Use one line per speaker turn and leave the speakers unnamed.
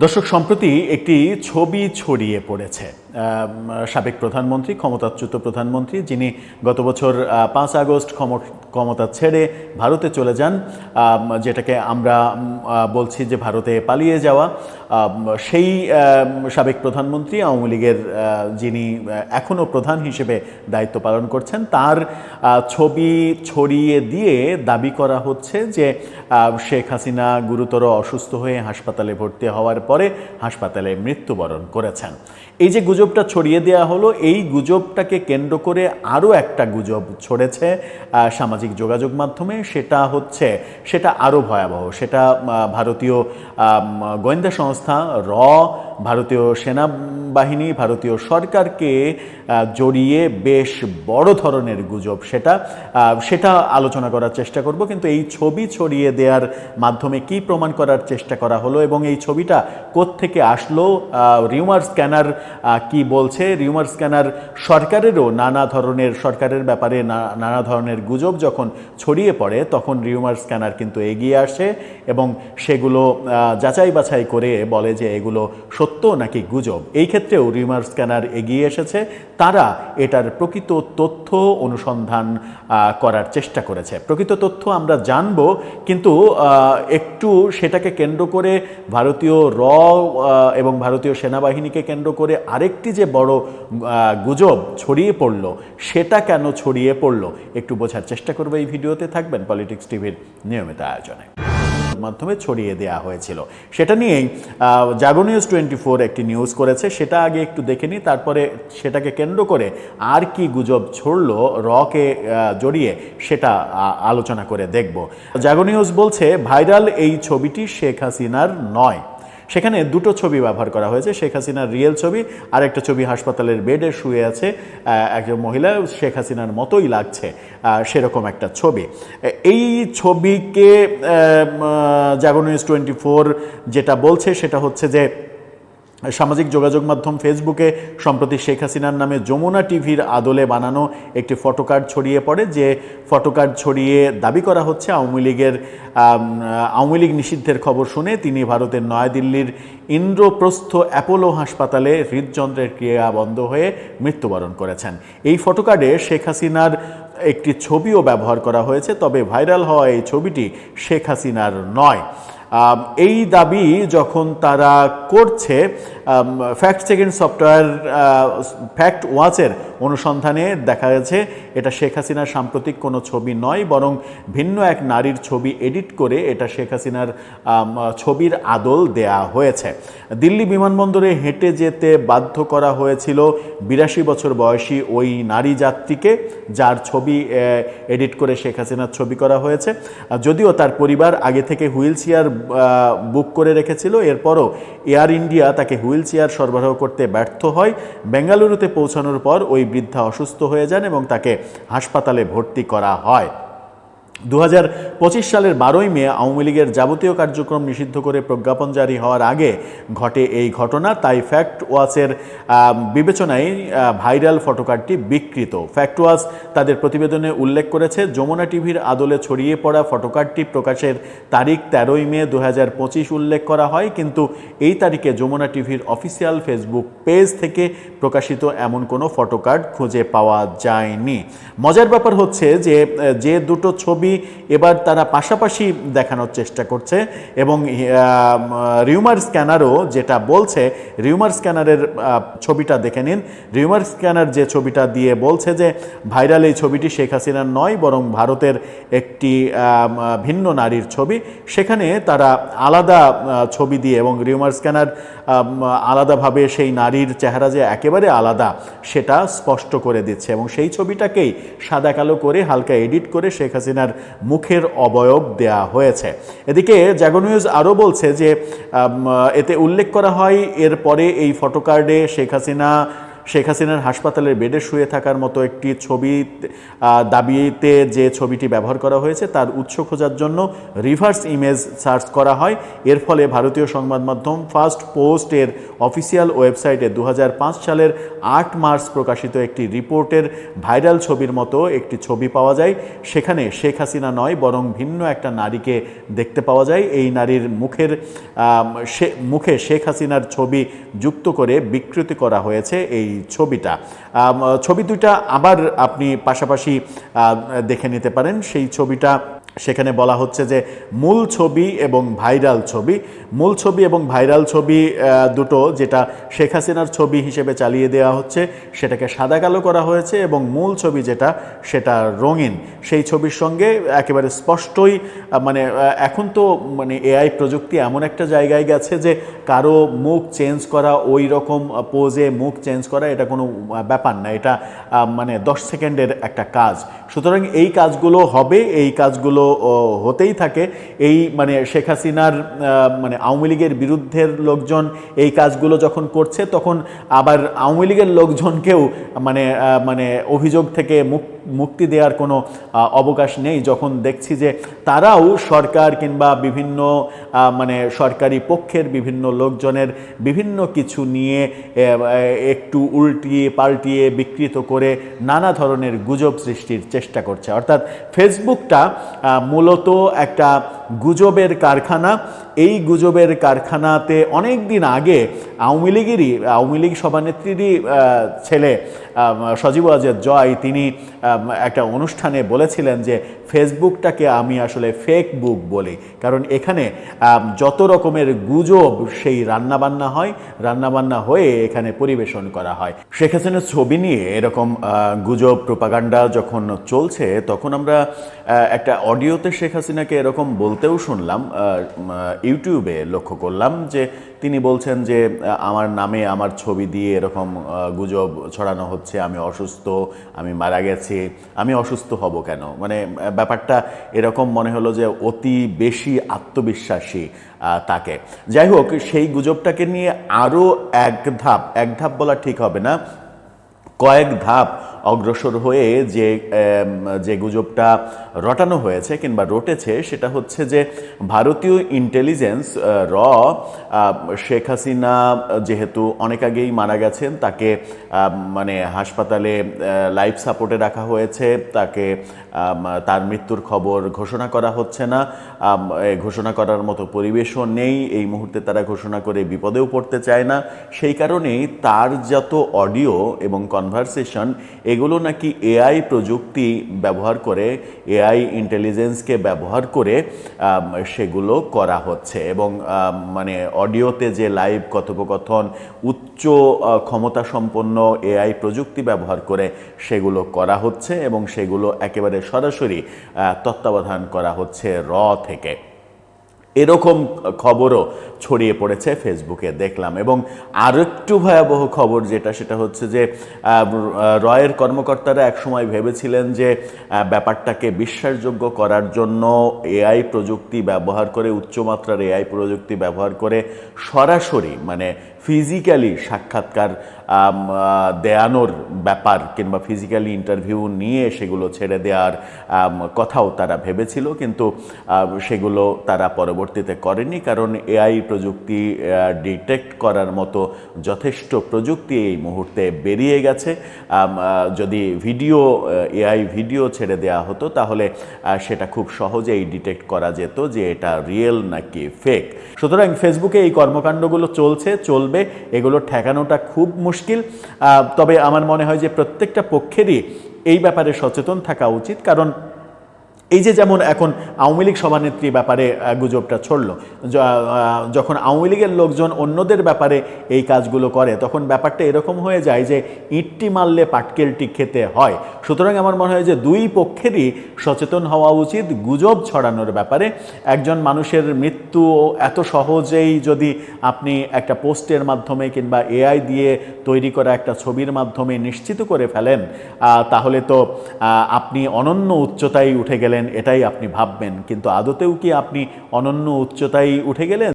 দর্শক, সম্প্রতি একটি ছবি ছড়িয়ে পড়েছে। সাবেক প্রধানমন্ত্রী, ক্ষমতাচ্যুত প্রধানমন্ত্রী, যিনি গত বছর পাঁচ আগস্ট ক্ষম- ক্ষমতা ছেড়ে ভারতে চলে যান যেটাকে আমরা বলছি যে ভারতে পালিয়ে যাওয়া। সেই সাবেক প্রধানমন্ত্রী, আওয়ামী লীগের যিনি এখনও প্রধান হিসেবে দায়িত্ব পালন করছেন, তার ছবি ছড়িয়ে দিয়ে দাবি করা হচ্ছে যে শেখ হাসিনা গুরুতর অসুস্থ হয়ে হাসপাতালে ভর্তি হওয়ার পরে হাসপাতালে মৃত্যুবরণ করেছেন। এই যে গুজবটা ছড়িয়ে দেওয়া হলো, এই গুজবটাকে কেন্দ্র করে আরও একটা গুজব ছড়েছে সামাজিক যোগাযোগ মাধ্যমে। সেটা হচ্ছে, সেটা আরও ভয়াবহ। সেটা ভারতীয় গোয়েন্দা সংস্থা র, ভারতীয় সেনাবাহিনী ভারতীয় সরকারকে জড়িয়ে বেশ বড় ধরনের গুজব সেটা। সেটা আলোচনা করার চেষ্টা করব, কিন্তু এই ছবি ছড়িয়ে দেওয়ার মাধ্যমে কি প্রমাণ করার চেষ্টা করা হলো এবং এই ছবিটা কোত্থেকে আসলো? রিউমার স্ক্যানার কি বলছে? রিউমার স্ক্যানার সরকারেরও নানা ধরনের, সরকারের ব্যাপারে নানা ধরনের গুজব যখন ছড়িয়ে পড়ে, তখন রিউমার স্ক্যানার কিন্তু এগিয়ে আসে এবং সেগুলো যাচাই বাছাই করে বলে যে এগুলো সত্য নাকি গুজব। এই ক্ষেত্রেও রিউমার স্ক্যানার এগিয়ে এসেছে। তারা এটার প্রকৃত তথ্য অনুসন্ধান করার চেষ্টা করেছে। প্রকৃত তথ্য আমরা জানব, কিন্তু একটু সেটাকে কেন্দ্র করে ভারতীয় র এবং ভারতীয় সেনাবাহিনীকে কেন্দ্র করে আরেকটি যে বড় গুজব ছড়িয়ে পড়ল, সেটা কেন ছড়িয়ে পড়ল, একটু বোঝার চেষ্টা করব এই ভিডিওতে। থাকবেন পলিটিক্স টিভির নিয়মিত আয়োজনে। মাধ্যমে ছড়িয়ে দেওয়া হয়েছিল। সেটা নিয়েই জাগো নিউজ টোয়েন্টি ফোর একটি নিউজ করেছে। সেটা আগে একটু দেখে নিই, তারপরে সেটাকে কেন্দ্র করে আর কি গুজব ছড়ল, রকে জড়িয়ে সেটা আলোচনা করে দেখব। জাগো নিউজ বলছে, ভাইরাল এই ছবিটি শেখ হাসিনার নয়। সেখানে দুটো ছবি ব্যবহার করা হয়েছে, শেখ হাসিনার রিয়েল ছবি আর একটা ছবি হাসপাতালের বেডে শুয়ে আছে একজন মহিলা, শেখ হাসিনার মতোই লাগছে সেরকম একটা ছবি। এই ছবিকে জাগো নিউজ টোয়েন্টি ফোর যেটা বলছে সেটা হচ্ছে যে সামাজিক যোগাযোগ মাধ্যম ফেসবুকে, সম্প্রতি শেখ হাসিনার নামে যমুনা টিভির আদলে বানানো একটি ফটোকার্ড ছড়িয়ে পড়ে, যে ফটোকার্ড ছড়িয়ে দাবি করা হচ্ছে আওয়ামী লীগের আওয়ামী লীগ নিষিদ্ধের খবর শুনে তিনি ভারতের নয়াদিল্লির ইন্দ্রপ্রস্থ অ্যাপোলো হাসপাতালে হৃদযন্ত্রের ক্রিয়া বন্ধ হয়ে মৃত্যুবরণ করেছেন। এই ফটোকার্ডে শেখ হাসিনার একটি ছবিও ব্যবহার করা হয়েছে, তবে ভাইরাল হওয়া এই ছবিটি শেখ হাসিনার নয়। এই দাবি যখন তারা করছে ফ্যাক্ট চেকিং সফটওয়্যার ফ্যাক্ট ওয়াচের অনুসন্ধানে দেখা গেছে, এটা শেখ হাসিনার সাম্প্রতিক কোনো ছবি নয়, বরং ভিন্ন এক নারীর ছবি এডিট করে এটা শেখ হাসিনার ছবির আদল দেয়া হয়েছে। দিল্লি বিমানবন্দরে হেঁটে যেতে বাধ্য করা হয়েছিল বিরাশি বছর বয়সী ওই নারী যাত্রীকে, যার ছবি এডিট করে শেখ হাসিনার ছবি করা হয়েছে। যদিও তার পরিবার আগে থেকে হুইল চেয়ার বুক করে রেখেছিল, এরপরও এয়ার ইন্ডিয়া তাকে হুইল চেয়ার সরবরাহ করতে ব্যর্থ হয়। বেঙ্গালুরুতে পৌঁছানোর পর ওই বৃদ্ধা অসুস্থ হয়ে যান এবং তাকে হাসপাতালে ভর্তি করা হয়। দু হাজার পঁচিশ সালের বারোই মে আওয়ামী লীগের যাবতীয় কার্যক্রম নিষিদ্ধ করে প্রজ্ঞাপন জারি হওয়ার আগে ঘটে এই ঘটনা। তাই ফ্যাক্ট ওয়াচের বিবেচনায় ভাইরাল ফটোকার্ডটি বিকৃত। ফ্যাক্ট ওয়াচ তাদের প্রতিবেদনে উল্লেখ করেছে, যমুনা টিভির আদলে ছড়িয়ে পড়া ফটোকার্ডটি প্রকাশের তারিখ তেরোই মে দু হাজার পঁচিশ উল্লেখ করা হয়। কিন্তু এই তারিখে যমুনা টিভির অফিসিয়াল ফেসবুক পেজ থেকে প্রকাশিত এমন কোনো ফটোকার্ড খুঁজে পাওয়া যায়নি। মজার ব্যাপার হচ্ছে যে যে দুটো ছবি এবার তারা পাশাপাশি দেখানোর চেষ্টা করছে এবং রিউমার স্ক্যানারও যেটা বলছে, রিউমার স্ক্যানারের ছবিটা দেখে নিন। রিউমার স্ক্যানার যে ছবিটা দিয়ে বলছে যে, ভাইরাল এই ছবিটি শেখ হাসিনার নয়, বরং ভারতের একটি ভিন্ন নারীর ছবি। সেখানে তারা আলাদা ছবি দিয়ে এবং রিউমার স্ক্যানার আলাদাভাবে সেই নারীর চেহারা যে একেবারে আলাদা, সেটা স্পষ্ট করে দিচ্ছে এবং সেই ছবিটাকেই সাদা কালো করে, হালকা এডিট করে শেখ হাসিনার মুখের অবয়ব দেয়া হয়েছে। এদিকে জাগো নিউজ আরও বলছে যে এতে উল্লেখ করা হয়, এরপরে এই ফটোকার্ডে শেখ হাসিনা শেখ হাসিনার হাসপাতালের বেডে শুয়ে থাকার মতো একটি ছবি দাবিতে যে ছবিটি ব্যবহার করা হয়েছে তার উৎস খোঁজার জন্য রিভার্স ইমেজ সার্চ করা হয়। এর ফলে ভারতীয় সংবাদ মাধ্যম ফার্স্ট পোস্টের অফিসিয়াল ওয়েবসাইটে দু হাজার পাঁচ সালের আট মার্চ প্রকাশিত একটি রিপোর্টের ভাইরাল ছবির মতো একটি ছবি পাওয়া যায়। সেখানে শেখ হাসিনা নয়, বরং ভিন্ন একটা নারীকে দেখতে পাওয়া যায়। এই নারীর মুখের মুখে শেখ হাসিনার ছবি যুক্ত করে বিকৃতি করা হয়েছে এই ছবিটা। ছবি দুইটা আবার আপনি পাশাপাশি দেখে নিতে পারেন। সেই ছবিটা সেখানে বলা হচ্ছে যে মূল ছবি এবং ভাইরাল ছবি। মূল ছবি এবং ভাইরাল ছবি দুটো যেটা শেখ হাসিনার ছবি হিসেবে চালিয়ে দেওয়া হচ্ছে, সেটাকে সাদা কালো করা হয়েছে এবং মূল ছবি যেটা, সেটা রঙিন। সেই ছবির সঙ্গে একেবারে স্পষ্টই মানে এখন তো মানে এআই প্রযুক্তি এমন একটা জায়গায় গেছে যে কারও মুখ চেঞ্জ করা, ওই রকম পোজে মুখ চেঞ্জ করা, এটা কোনো ব্যাপার না। এটা মানে দশ সেকেন্ডের একটা কাজ। সুতরাং এই কাজগুলো হবে, এই কাজগুলো হতেই থাকে। এই মানে শেখ হাসিনার মানে আওয়ামী লীগের বিরুদ্ধের লোকজন এই কাজগুলো যখন করছে, তখন আবার আওয়ামী লীগের লোকজনকেও মানে মানে অভিযোগ থেকে মুক মুক্তি দেওয়ার কোনো অবকাশ নেই। যখন দেখছি যে তারাও সরকার কিংবা বিভিন্ন মানে সরকারি পক্ষের বিভিন্ন লোকজনের বিভিন্ন কিছু নিয়ে একটু উল্টিয়ে পাল্টিয়ে বিকৃত করে নানা ধরনের গুজব সৃষ্টির চেষ্টা করছে। অর্থাৎ ফেসবুকটা মূলত একটা গুজবের কারখানা। এই গুজবের কারখানাতে অনেক দিন আগে আওয়ামী লীগেরই, আওয়ামী লীগ সভানেত্রীরই ছেলে সজীব আজের জয়, তিনি একটা অনুষ্ঠানে বলেছিলেন যে, ফেসবুকটাকে আমি আসলে ফেক বুক বলি। কারণ এখানে যত রকমের গুজব সেই রান্নাবান্না হয়, রান্নাবান্না হয়ে এখানে পরিবেশন করা হয়। শেখ হাসিনার ছবি নিয়ে এরকম গুজব, প্রোপাগান্ডা যখন চলছে, তখন আমরা একটা অডিওতে শেখ হাসিনাকে এরকম বলতেও শুনলাম ইউটিউবে লক্ষ্য করলাম যে তিনি বলছেন যে আমার নামে আমার ছবি দিয়ে এরকম গুজব ছড়ানো হচ্ছে, আমি অসুস্থ, আমি মারা গেছি, আমি অসুস্থ হব কেন? মানে ব্যাপারটা এরকম মনে হলো যে অতি বেশি আত্মবিশ্বাসী তাকে। যাই হোক, সেই গুজবটাকে নিয়ে আরও এক ধাপ এক ধাপ বলা ঠিক হবে না, কয়েক ধাপ অগ্রসর হয়ে যে যে গুজবটা রটানো হয়েছে কিংবা রটেছে, সেটা হচ্ছে যে ভারতীয় ইন্টেলিজেন্স র শেখ হাসিনা যেহেতু অনেক আগেই মারা গেছেন, তাকে মানে হাসপাতালে লাইফ সাপোর্টে রাখা হয়েছে, তাকে তার মৃত্যুর খবর ঘোষণা করা হচ্ছে না ঘোষণা করার মতো পরিবেশও নেই, এই মুহূর্তে তারা ঘোষণা করে বিপদেও পড়তে চায় না। সেই কারণেই তার যত অডিও এবং কনভারসেশন এগুলো নাকি এআই প্রযুক্তি ব্যবহার করে, এআই ইন্টেলিজেন্সকে ব্যবহার করে সেগুলো করা হচ্ছে এবং মানে অডিওতে যে লাইভ কথোপকথন, উচ্চ ক্ষমতা সম্পন্ন এআই প্রযুক্তি ব্যবহার করে সেগুলো করা হচ্ছে এবং সেগুলো একেবারে সরাসরি তত্ত্বাবধান করা হচ্ছে র থেকে। এরকম খবরও ছড়িয়ে পড়েছে ফেসবুকে, দেখলাম। এবং আরেকটু ভয়াবহ খবর যেটা, সেটা হচ্ছে যে রয়ের কর্মকর্তারা একসময় ভেবেছিলেন যে ব্যাপারটাকে বিশ্বাসযোগ্য করার জন্য এআই প্রযুক্তি ব্যবহার করে, উচ্চমাত্রার এআই প্রযুক্তি ব্যবহার করে সরাসরি মানে ফিজিক্যালি সাক্ষাৎকার দেয়ানোর ব্যাপার কিংবা ফিজিক্যালি ইন্টারভিউ নিয়ে সেগুলো ছেড়ে দেওয়ার কথাও তারা ভেবেছিল। কিন্তু সেগুলো তারা পরবর্তীতে করেনি কারণ এআই প্রযুক্তি ডিটেক্ট করার মতো যথেষ্ট প্রযুক্তি এই মুহূর্তে বেরিয়ে গেছে। যদি ভিডিও এআই ভিডিও ছেড়ে দেওয়া হতো, তাহলে সেটা খুব সহজেই ডিটেক্ট করা যেত যে এটা রিয়েল নাকি ফেক সুতরাং ফেসবুকে এই কর্মকাণ্ডগুলো চলছে, চলবে, এগুলো ঠেকানোটা খুব মুশকিল। তবে আমার মনে হয় যে প্রত্যেকটা পক্ষেরই এই ব্যাপারে সচেতন থাকা উচিত, কারণ এই যে যেমন এখন আওয়ামী লীগ সভানেত্রী ব্যাপারে গুজবটা ছড়ল যখন আওয়ামী লীগের লোকজন অন্যদের ব্যাপারে এই কাজগুলো করে, তখন ব্যাপারটা এরকম হয়ে যায় যে ইটটি মারলে পাটকেলটি খেতে হয়। সুতরাং আমার মনে হয় যে দুই পক্ষেরই সচেতন হওয়া উচিত গুজব ছড়ানোর ব্যাপারে। একজন মানুষের মৃত্যু এত সহজেই যদি আপনি একটা পোস্টের মাধ্যমে কিংবা এআই দিয়ে তৈরি করা একটা ছবির মাধ্যমে নিশ্চিত করে ফেলেন তাহলে তো আপনি অনন্য উচ্চতায় উঠে গেলেন এটাই আপনি ভাববেন। কিন্তু আদতেও কি আপনি অনন্য উচ্চতায় উঠে গেলেন?